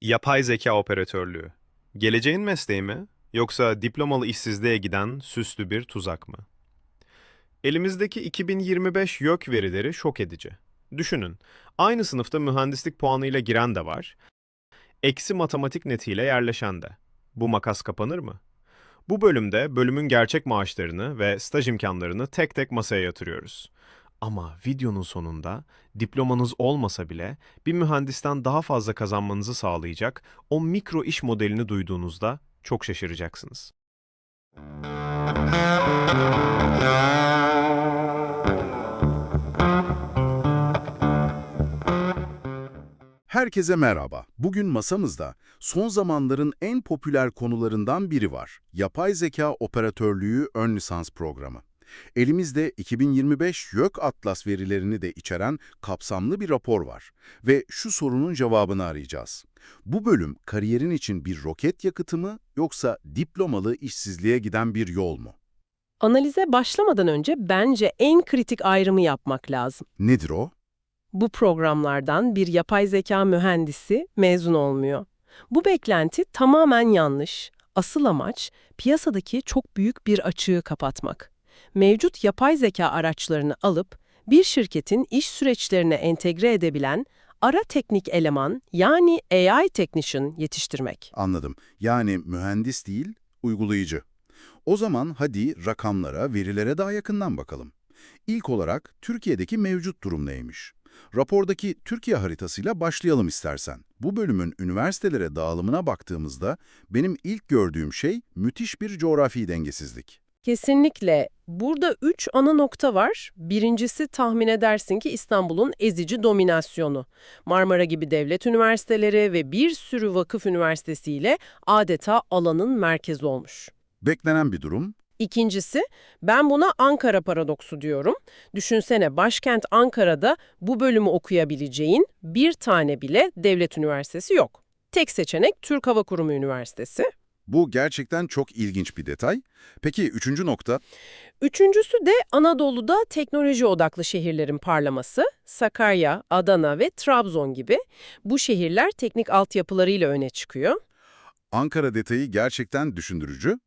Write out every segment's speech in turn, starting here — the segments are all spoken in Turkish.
Yapay zeka operatörlüğü. Geleceğin mesleği mi? Yoksa diplomalı işsizliğe giden süslü bir tuzak mı? Elimizdeki 2025 YÖK verileri şok edici. Düşünün, aynı sınıfta mühendislik puanıyla giren de var, eksi matematik netiyle yerleşen de. Bu makas kapanır mı? Bu bölümde bölümün gerçek maaşlarını ve staj imkanlarını tek tek masaya yatırıyoruz. Ama videonun sonunda diplomanız olmasa bile bir mühendisten daha fazla kazanmanızı sağlayacak o mikro iş modelini duyduğunuzda çok şaşıracaksınız. Herkese merhaba. Bugün masamızda son zamanların en popüler konularından biri var. Yapay zeka operatörlüğü ön lisans programı. Elimizde 2025 YÖK Atlas verilerini de içeren kapsamlı bir rapor var. Ve şu sorunun cevabını arayacağız. Bu bölüm kariyerin için bir roket yakıtı mı yoksa diplomalı işsizliğe giden bir yol mu? Analize başlamadan önce bence en kritik ayrımı yapmak lazım. Nedir o? Bu programlardan bir yapay zeka mühendisi mezun olmuyor. Bu beklenti tamamen yanlış. Asıl amaç piyasadaki çok büyük bir açığı kapatmak. Mevcut yapay zeka araçlarını alıp bir şirketin iş süreçlerine entegre edebilen ara teknik eleman yani AI technician yetiştirmek. Anladım. Yani mühendis değil, uygulayıcı. O zaman hadi rakamlara, verilere daha yakından bakalım. İlk olarak Türkiye'deki mevcut durum neymiş? Rapordaki Türkiye haritasıyla başlayalım istersen. Bu bölümün üniversitelere dağılımına baktığımızda benim ilk gördüğüm şey müthiş bir coğrafi dengesizlik. Kesinlikle. Burada üç ana nokta var. Birincisi tahmin edersin ki İstanbul'un ezici dominasyonu. Marmara gibi devlet üniversiteleri ve bir sürü vakıf üniversitesiyle adeta alanın merkezi olmuş. Beklenen bir durum. İkincisi, ben buna Ankara paradoksu diyorum. Düşünsene başkent Ankara'da bu bölümü okuyabileceğin bir tane bile devlet üniversitesi yok. Tek seçenek Türk Hava Kurumu Üniversitesi. Bu gerçekten çok ilginç bir detay. Peki üçüncü nokta? Üçüncüsü de Anadolu'da teknoloji odaklı şehirlerin parlaması. Sakarya, Adana ve Trabzon gibi. Bu şehirler teknik altyapılarıyla öne çıkıyor. Ankara detayı gerçekten düşündürücü.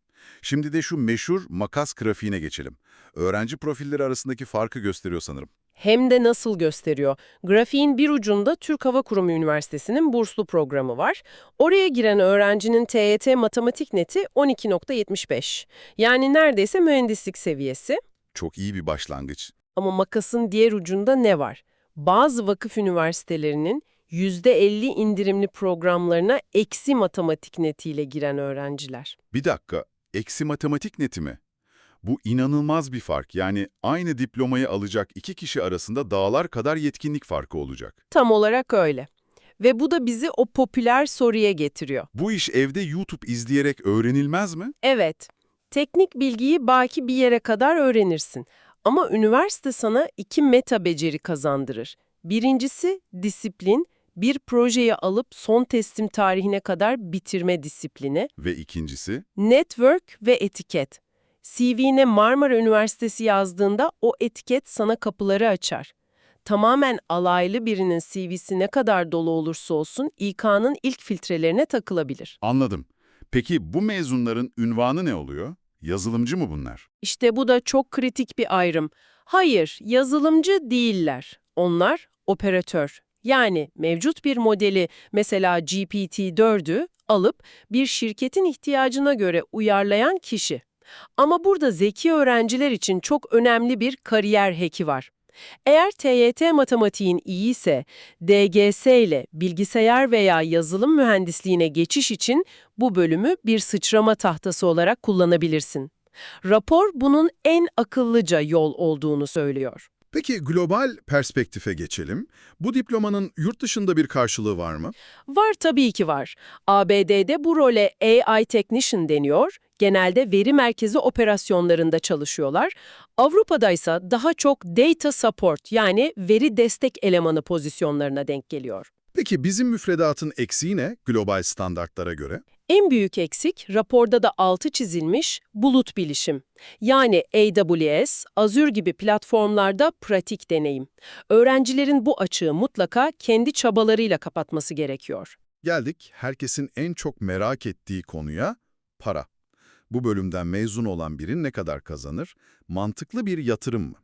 Şimdi de şu meşhur makas grafiğine geçelim. Öğrenci profilleri arasındaki farkı gösteriyor sanırım. Hem de nasıl gösteriyor. Grafiğin bir ucunda Türk Hava Kurumu Üniversitesi'nin burslu programı var. Oraya giren öğrencinin TYT matematik neti 12.75. Yani neredeyse mühendislik seviyesi. Çok iyi bir başlangıç. Ama makasın diğer ucunda ne var? Bazı vakıf üniversitelerinin %50 indirimli programlarına eksi matematik netiyle giren öğrenciler. Bir dakika, eksi matematik neti mi? Bu inanılmaz bir fark. Yani aynı diplomayı alacak iki kişi arasında dağlar kadar yetkinlik farkı olacak. Tam olarak öyle. Ve bu da bizi o popüler soruya getiriyor. Bu iş evde YouTube izleyerek öğrenilmez mi? Evet, teknik bilgiyi baki bir yere kadar öğrenirsin. Ama üniversite sana iki meta beceri kazandırır. Birincisi disiplin, bir projeyi alıp son teslim tarihine kadar bitirme disiplini. Ve ikincisi, Network ve etiket. CV'ne Marmara Üniversitesi yazdığında o etiket sana kapıları açar. Tamamen alaylı birinin CV'si ne kadar dolu olursa olsun İK'nın ilk filtrelerine takılabilir. anladım. Peki bu mezunların ünvanı ne oluyor? Yazılımcı mı bunlar? İşte bu da çok kritik bir ayrım. Hayır, yazılımcı değiller. Onlar operatör. Yani mevcut bir modeli mesela GPT-4'ü alıp bir şirketin ihtiyacına göre uyarlayan kişi. Ama burada zeki öğrenciler için çok önemli bir kariyer heki var. Eğer TYT matematiğin iyiyse, DGS ile bilgisayar veya yazılım mühendisliğine geçiş için bu bölümü bir sıçrama tahtası olarak kullanabilirsin. Rapor bunun en akıllıca yol olduğunu söylüyor. Peki global perspektife geçelim. Bu diplomanın yurt dışında bir karşılığı var mı? Var tabii ki var. ABD'de bu role AI Technician deniyor. Genelde veri merkezi operasyonlarında çalışıyorlar. Avrupa'da ise daha çok Data Support yani veri destek elemanı pozisyonlarına denk geliyor. Peki bizim müfredatın eksiği ne global standartlara göre? En büyük eksik raporda da altı çizilmiş bulut bilişim. Yani AWS, Azure gibi platformlarda pratik deneyim. Öğrencilerin bu açığı mutlaka kendi çabalarıyla kapatması gerekiyor. Geldik herkesin en çok merak ettiği konuya, para. Bu bölümden mezun olan biri ne kadar kazanır? Mantıklı bir yatırım mı?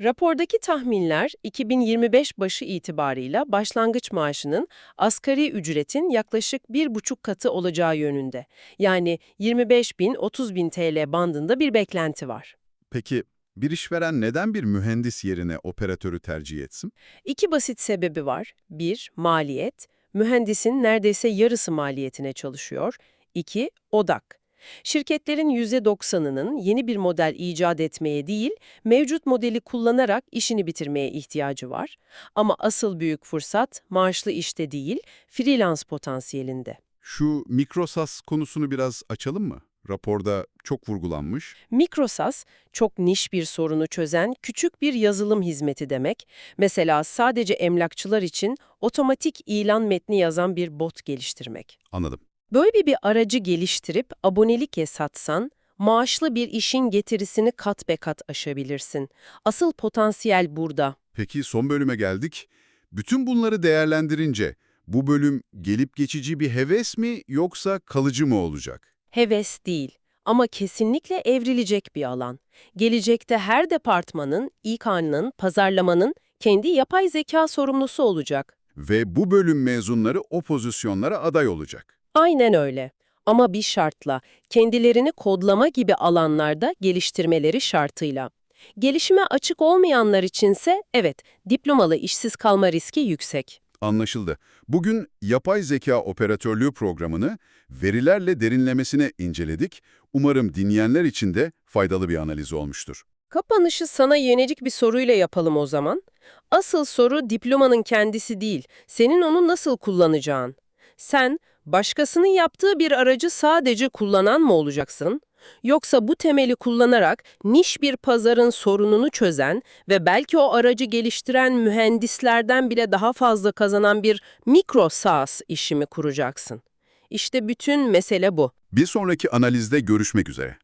Rapordaki tahminler 2025 başı itibarıyla başlangıç maaşının asgari ücretin yaklaşık bir buçuk katı olacağı yönünde. Yani 25 bin 30 bin TL bandında bir beklenti var. Peki bir işveren neden bir mühendis yerine operatörü tercih etsin? İki basit sebebi var. Bir, maliyet. Mühendisin neredeyse yarısı maliyetine çalışıyor. İki, odak. Şirketlerin %90'ının yeni bir model icat etmeye değil, mevcut modeli kullanarak işini bitirmeye ihtiyacı var. Ama asıl büyük fırsat maaşlı işte değil, freelance potansiyelinde. Şu mikrosas konusunu biraz açalım mı? Raporda çok vurgulanmış. Mikrosas, çok niş bir sorunu çözen küçük bir yazılım hizmeti demek. Mesela sadece emlakçılar için otomatik ilan metni yazan bir bot geliştirmek. Anladım. Böyle bir aracı geliştirip abonelikle satsan, maaşlı bir işin getirisini kat be kat aşabilirsin. Asıl potansiyel burada. Peki son bölüme geldik. Bütün bunları değerlendirince bu bölüm gelip geçici bir heves mi yoksa kalıcı mı olacak? Heves değil ama kesinlikle evrilecek bir alan. Gelecekte her departmanın, İK'nın, pazarlamanın kendi yapay zeka sorumlusu olacak. Ve bu bölüm mezunları o pozisyonlara aday olacak. Aynen öyle. Ama bir şartla, kendilerini kodlama gibi alanlarda geliştirmeleri şartıyla. Gelişime açık olmayanlar içinse evet, diplomalı işsiz kalma riski yüksek. Anlaşıldı. Bugün yapay zeka operatörlüğü programını verilerle derinlemesine inceledik. Umarım dinleyenler için de faydalı bir analiz olmuştur. Kapanışı sana yönelik bir soruyla yapalım o zaman. Asıl soru diplomanın kendisi değil, senin onu nasıl kullanacağın. Sen, başkasının yaptığı bir aracı sadece kullanan mı olacaksın? Yoksa bu temeli kullanarak niş bir pazarın sorununu çözen ve belki o aracı geliştiren mühendislerden bile daha fazla kazanan bir mikro SaaS işi mi kuracaksın? İşte bütün mesele bu. Bir sonraki analizde görüşmek üzere.